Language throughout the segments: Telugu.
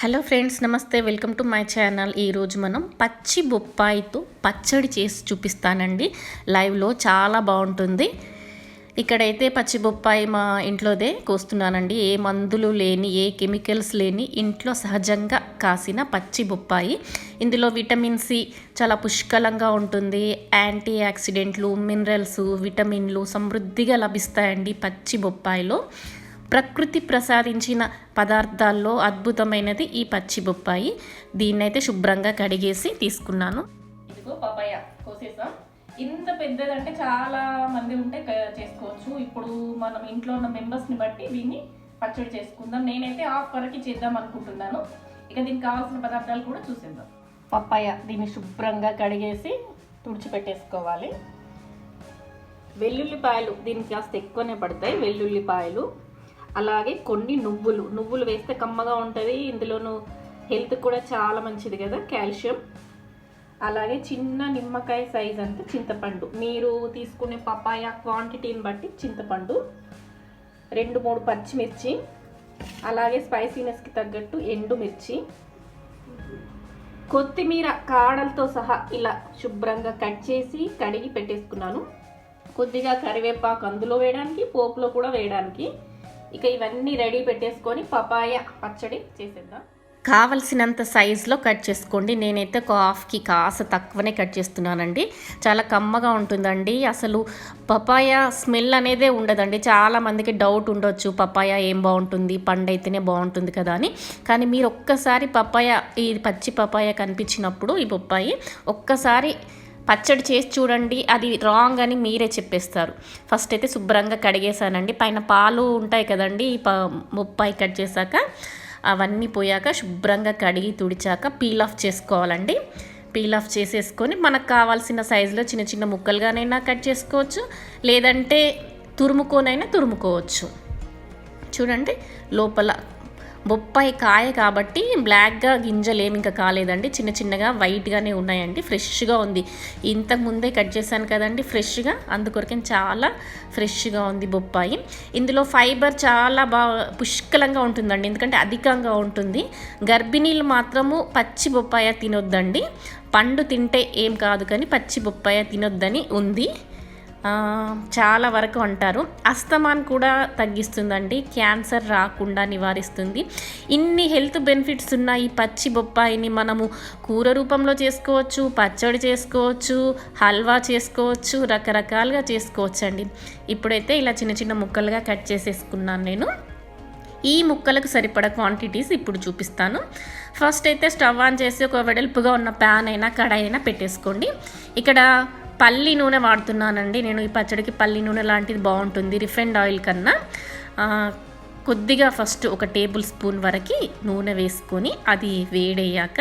హలో ఫ్రెండ్స్ నమస్తే. Welcome to my channel. ఈరోజు మనం పచ్చి బొప్పాయితో పచ్చడి చేసి చూపిస్తానండి. లైవ్లో చాలా బాగుంటుంది. ఇక్కడైతే పచ్చి బొప్పాయి మా ఇంట్లోదే కోస్తున్నానండి. ఏ మందులు లేని ఏ కెమికల్స్ లేని ఇంట్లో సహజంగా కాసిన పచ్చి బొప్పాయి. ఇందులో విటమిన్ సి చాలా పుష్కలంగా ఉంటుంది. యాంటీ యాక్సిడెంట్లు మినరల్స్ విటమిన్లు సమృద్ధిగా లభిస్తాయండి పచ్చి బొప్పాయిలో. ప్రకృతి ప్రసాదించిన పదార్థాల్లో అద్భుతమైనది ఈ పచ్చి బొప్పాయి. దీన్నైతే శుభ్రంగా కడిగేసి తీసుకున్నాను. ఇదిగో పపాయ కోసేసాం. ఇంత పెద్దదంటే చాలా మంది ఉంటే క- చేసుకోవచ్చు. ఇప్పుడు మనం ఇంట్లో ఉన్న మెంబర్స్ని బట్టి దీన్ని పచ్చడి చేసుకుందాం. నేనైతే హాఫ్ వరకు చేద్దాం అనుకుంటున్నాను. ఇక దీనికి కావాల్సిన పదార్థాలు కూడా చూసేద్దాం. పప్పాయ దీన్ని శుభ్రంగా కడిగేసి తుడిచిపెట్టేసుకోవాలి వెల్లుల్లిపాయలు దీనికి కాస్త ఎక్కువనే పడతాయి. వెల్లుల్లిపాయలు అలాగే కొన్ని నువ్వులు. నువ్వులు వేస్తే కమ్మగా ఉంటుంది. ఇందులోను హెల్త్ కూడా చాలా మంచిది కదా కాల్షియం. అలాగే చిన్న నిమ్మకాయ సైజ్ అంత చింతపండు. మీరు తీసుకునే పపాయ క్వాంటిటీని బట్టి చింతపండు. రెండు మూడు పచ్చిమిర్చి. అలాగే స్పైసీనెస్కి తగ్గట్టు ఎండుమిర్చి. కొత్తిమీర కాడలతో సహా ఇలా శుభ్రంగా కట్ చేసి కడిగి పెట్టేసుకున్నాను. కొద్దిగా కరివేపాకు అందులో వేయడానికి పోపులో కూడా వేయడానికి. ఇక ఇవన్నీ రెడీ పెట్టేసుకొని పపాయ పచ్చడి చేసేద్దాం. కావలసినంత సైజులో కట్ చేసుకోండి. నేనైతే ఒక హాఫ్కి కాస్త తక్కువనే కట్ చేస్తున్నానండి. చాలా కమ్మగా ఉంటుందండి. అసలు పపాయ స్మెల్ అనేదే ఉండదండి. చాలామందికి డౌట్ ఉండొచ్చు పపాయ ఏం బాగుంటుంది పండు అయితేనే బాగుంటుంది కదా అని. కానీ మీరు ఒక్కసారి పపాయ ఈ పచ్చి పపాయ కనిపించినప్పుడు ఈ బొప్పాయి ఒక్కసారి పచ్చడి చేసి చూడండి అది రాంగ్ అని మీరే చెప్పేస్తారు. ఫస్ట్ అయితే శుభ్రంగా కడిగేసానండి పైన పాలు ఉంటాయి కదండి ప ముప్పాయి కట్ చేశాక అవన్నీ పోయాక శుభ్రంగా కడిగి తుడిచాక పీల్ ఆఫ్ చేసుకోవాలండి. పీల్ ఆఫ్ చేసేసుకొని మనకు కావాల్సిన సైజులో చిన్న చిన్న ముక్కలుగానైనా కట్ చేసుకోవచ్చు లేదంటే తురుముకోనైనా తురుముకోవచ్చు. చూడండి లోపల బొప్పాయి కాయ కాబట్టి బ్లాక్గా గింజలు ఏమి ఇంకా కాలేదండి. చిన్న చిన్నగా వైట్గానే ఉన్నాయండి. ఫ్రెష్గా ఉంది. ఇంతకు ముందే కట్ చేశాను కదండి ఫ్రెష్గా. అందుకొరకే చాలా ఫ్రెష్గా ఉంది బొప్పాయి. ఇందులో ఫైబర్ చాలా బాగా పుష్కలంగా ఉంటుందండి. ఎందుకంటే అధికంగా ఉంటుంది. గర్భిణీలు మాత్రము పచ్చి బొప్పాయ తినొద్దండి. పండు తింటే ఏం కాదు కానీ పచ్చి బొప్పాయ తినొద్దని ఉంది. చాలా వరకు అంటారు. అస్తమాన్ కూడా తగ్గిస్తుందండి. క్యాన్సర్ రాకుండా నివారిస్తుంది. ఇన్ని హెల్త్ బెనిఫిట్స్ ఉన్న ఈ పచ్చి బొప్పాయిని మనము కూర రూపంలో చేసుకోవచ్చు పచ్చడి చేసుకోవచ్చు హల్వా చేసుకోవచ్చు రకరకాలుగా చేసుకోవచ్చు అండి ఇప్పుడైతే ఇలా చిన్న చిన్న ముక్కలుగా కట్ చేసేసుకున్నాను నేను. ఈ ముక్కలకు సరిపడ క్వాంటిటీస్ ఇప్పుడు చూపిస్తాను. ఫస్ట్ అయితే స్టవ్ ఆన్ చేసి ఒక వెడల్పుగా ఉన్న ప్యాన్ అయినా కడాయి అయినా పెట్టేసుకోండి. ఇక్కడ పల్లి నూనె వాడుతున్నానండి. నేను ఈ పచ్చడికి పల్లి నూనె లాంటిది బాగుంటుంది రిఫైండ్ ఆయిల్ కన్నా. కొద్దిగా ఫస్ట్ ఒక టేబుల్ స్పూన్ వరకు నూనె వేసుకొని అది వేడయ్యాక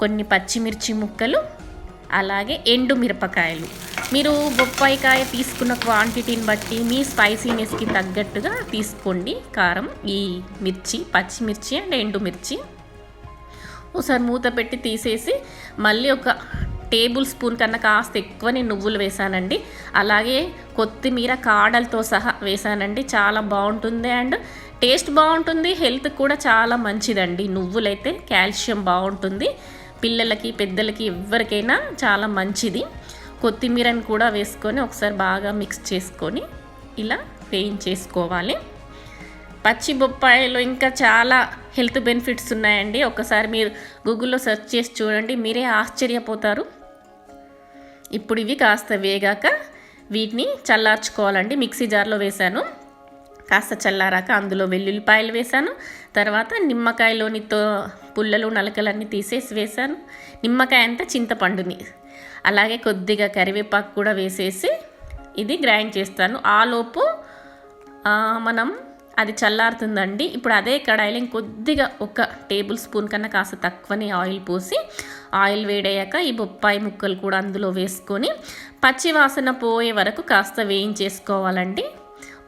కొన్ని పచ్చిమిర్చి ముక్కలు అలాగే ఎండు మిరపకాయలు. మీరు బొప్పాయికాయ తీసుకున్న క్వాంటిటీని బట్టి మీ స్పైసీనెస్కి తగ్గట్టుగా తీసుకోండి. కారం ఈ మిర్చి పచ్చిమిర్చి అండ్ ఎండుమిర్చి ఒకసారి మూత పెట్టి తీసేసి మళ్ళీ ఒక టేబుల్ స్పూన్ కన్నా కాస్త ఎక్కువ నేను నువ్వులు వేసానండి. అలాగే కొత్తిమీర కాడలతో సహా వేసానండి. చాలా బాగుంటుంది అండ్ టేస్ట్ బాగుంటుంది హెల్త్ కూడా చాలా మంచిదండి. నువ్వులైతే కాల్షియం బాగుంటుంది. పిల్లలకి పెద్దలకి ఎవరికైనా చాలా మంచిది. కొత్తిమీరని కూడా వేసుకొని ఒకసారి బాగా మిక్స్ చేసుకొని ఇలా వేయించేసుకోవాలి. పచ్చి బొప్పాయిలో ఇంకా చాలా హెల్త్ బెనిఫిట్స్ ఉన్నాయండి. ఒకసారి మీరు గూగుల్లో సెర్చ్ చేసి చూడండి. మీరే ఆశ్చర్యపోతారు. ఇప్పుడు ఇవి కాస్త వేగాక వీటిని చల్లార్చుకోవాలండి. మిక్సీ జార్లో వేశాను. కాస్త చల్లారాక అందులో వెల్లుల్లిపాయలు వేశాను. తర్వాత నిమ్మకాయలోని తో పుల్లలు నలకలన్నీ తీసేసి వేశాను. నిమ్మకాయ అంతా చింతపండుని. అలాగే కొద్దిగా కరివేపాకు కూడా వేసేసి ఇది గ్రైండ్ చేస్తాను. ఆలోపు మనం అది చల్లారుతుందండి. ఇప్పుడు అదే కడాయిలో కొద్దిగా ఒక టేబుల్ స్పూన్ కన్నా కాస్త తక్కువని ఆయిల్ పోసి ఆయిల్ వేడయ్యాక ఈ బొప్పాయి ముక్కలు కూడా అందులో వేసుకొని పచ్చి వాసన పోయే వరకు కాస్త వేయించేసుకోవాలండి.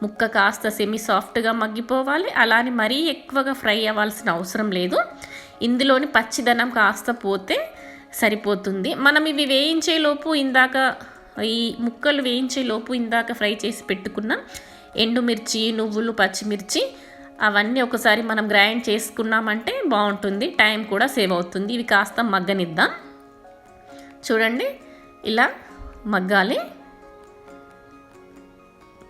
ముక్క కాస్త సెమీ సాఫ్ట్గా మగ్గిపోవాలి. అలానే మరీ ఎక్కువగా ఫ్రై అవ్వాల్సిన అవసరం లేదు. ఇందులోని పచ్చిదనం కాస్త పోతే సరిపోతుంది. మనం ఇవి వేయించేలోపు ఇందాక ఈ ముక్కలు వేయించేలోపు ఇందాక ఫ్రై చేసి పెట్టుకున్న ఎండుమిర్చి నువ్వులు పచ్చిమిర్చి అవన్నీ ఒకసారి మనం గ్రైండ్ చేసుకున్నామంటే బాగుంటుంది. టైం కూడా సేవ్ అవుతుంది. ఇవి కాస్త మగ్గనిద్దాం. చూడండి ఇలా మగ్గాలి.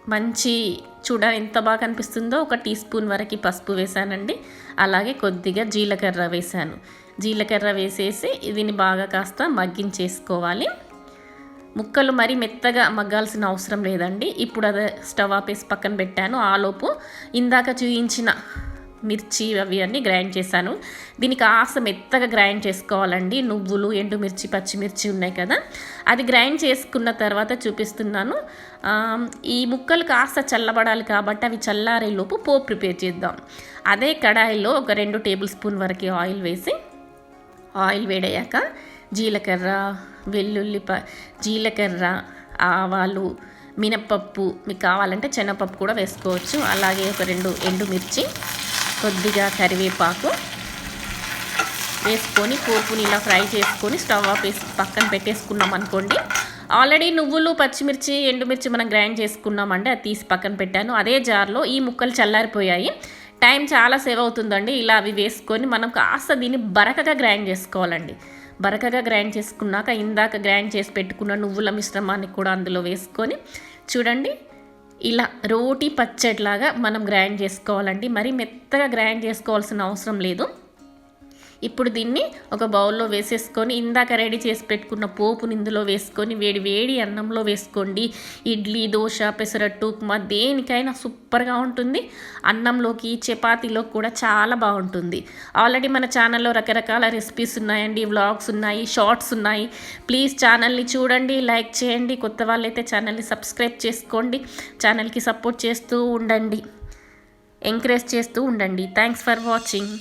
మంచి చూడ ఎంత బాగా కనిపిస్తుందో. ఒక టీ స్పూన్ వరకు పసుపు వేసానండి. అలాగే కొద్దిగా జీలకర్ర వేసాను. జీలకర్ర వేసేసి దీన్ని బాగా కాస్త మగ్గించేసుకోవాలి. ముక్కలు మరీ మెత్తగా మగ్గాల్సిన అవసరం లేదండి. ఇప్పుడు అదే స్టవ్ ఆపేసి పక్కన పెట్టాను. ఆలోపు ఇందాక చూయించిన మిర్చి అవి అన్నీ గ్రైండ్ చేశాను. దీనికి ఆస మెత్తగా గ్రైండ్ చేసుకోవాలండి. నువ్వులు ఎండుమిర్చి పచ్చిమిర్చి ఉన్నాయి కదా. అది గ్రైండ్ చేసుకున్న తర్వాత చూపిస్తున్నాను. ఈ ముక్కలు కాస్త చల్లబడాలి కాబట్టి అవి చల్లారేలోపు పోపు ప్రిపేర్ చేద్దాం. అదే కడాయిలో ఒక రెండు టేబుల్ స్పూన్ వరకు ఆయిల్ వేసి ఆయిల్ వేడయ్యాక జీలకర్ర వెల్లుల్లిప జీలకర్ర ఆవాలు మినప్పప్పు మీకు కావాలంటే శనగపప్పు కూడా వేసుకోవచ్చు. అలాగే ఒక రెండు ఎండుమిర్చి కొద్దిగా కరివేపాకు వేసుకొని పోపుని ఇలా ఫ్రై చేసుకొని స్టవ్ ఆఫ్ వేసి పక్కన పెట్టేసుకున్నాం అనుకోండి. ఆల్రెడీ నువ్వులు పచ్చిమిర్చి ఎండుమిర్చి మనం గ్రైండ్ చేసుకున్నామండి. అది తీసి పక్కన పెట్టాను. అదే జార్లో ఈ ముక్కలు చల్లారిపోయాయి. టైం చాలా సేవ్ అవుతుందండి. ఇలా అవి వేసుకొని మనం కాస్త దీన్ని బరకగా గ్రైండ్ చేసుకోవాలండి. బరకగా గ్రైండ్ చేసుకున్నాక ఇందాక గ్రైండ్ చేసి పెట్టుకున్న నువ్వుల మిశ్రమాన్ని కూడా అందులో వేసుకొని చూడండి ఇలా రోటి పచ్చడిలాగా మనం గ్రైండ్ చేసుకోవాలండి. మరి మెత్తగా గ్రైండ్ చేసుకోవాల్సిన అవసరం లేదు. ఇప్పుడు దీన్ని ఒక బౌల్లో వేసేసుకొని ఇందాక రెడీ చేసి పెట్టుకున్న పోపుని ఇందులో వేసుకొని వేడి వేడి అన్నంలో వేసుకోండి. ఇడ్లీ దోశ పెసరట్టు ఉప్మా దేనికైనా సూపర్గా ఉంటుంది. అన్నంలోకి చపాతీలో కూడా చాలా బాగుంటుంది. ఆల్రెడీ మన ఛానల్లో రకరకాల రెసిపీస్ ఉన్నాయండి వ్లాగ్స్ ఉన్నాయి షార్ట్స్ ఉన్నాయి. ప్లీజ్ ఛానల్ని చూడండి లైక్ చేయండి. కొత్త వాళ్ళైతే ఛానల్ని సబ్స్క్రైబ్ చేసుకోండి. ఛానల్కి సపోర్ట్ చేస్తూ ఉండండి. ఎంకరేజ్ చేస్తూ ఉండండి. Thanks for watching.